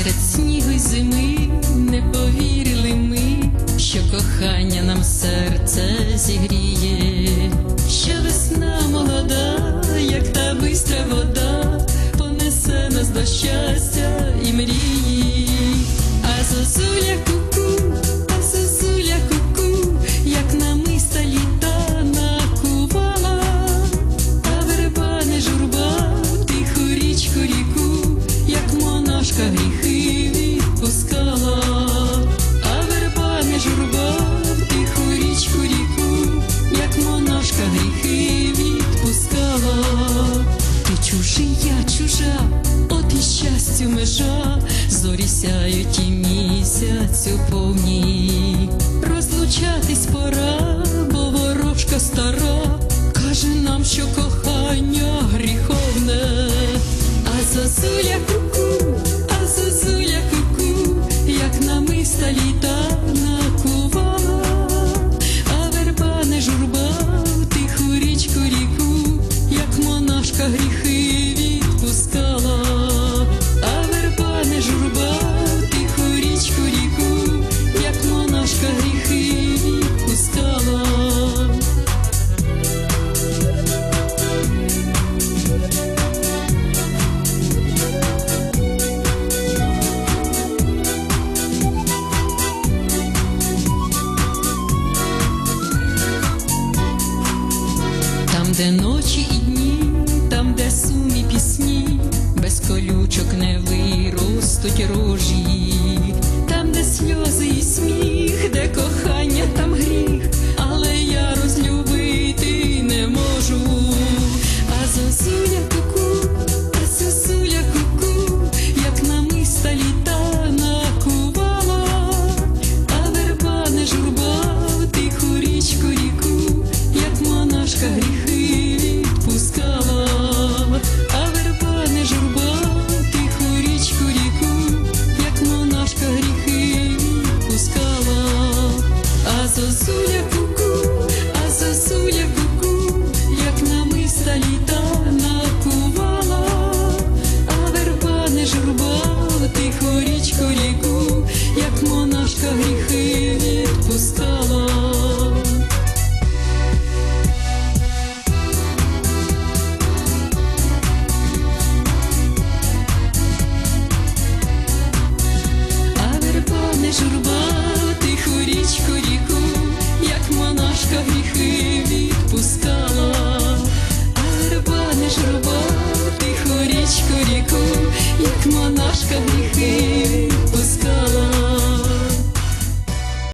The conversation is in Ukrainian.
серед снігу й зими не повірили ми, що кохання нам серце зігріє, що весна молода, як та бистра вода, понесе нас до щастя і мрії, зорі сяють і місяцю повні. Розлучатись пора, бо ворожка стара, каже нам, що кохання гріховне, а зозуля ку-ку, а зозуля ку-ку, як намиста літа накувала, а верба не журба, річку ріку, як монашка гріхи Там, де ночі і дні, там, де сумі пісні, без колючок не виростуть рожі, там, де сльози і сміх, зозуля куку, а зозуля куку, як намиста літа а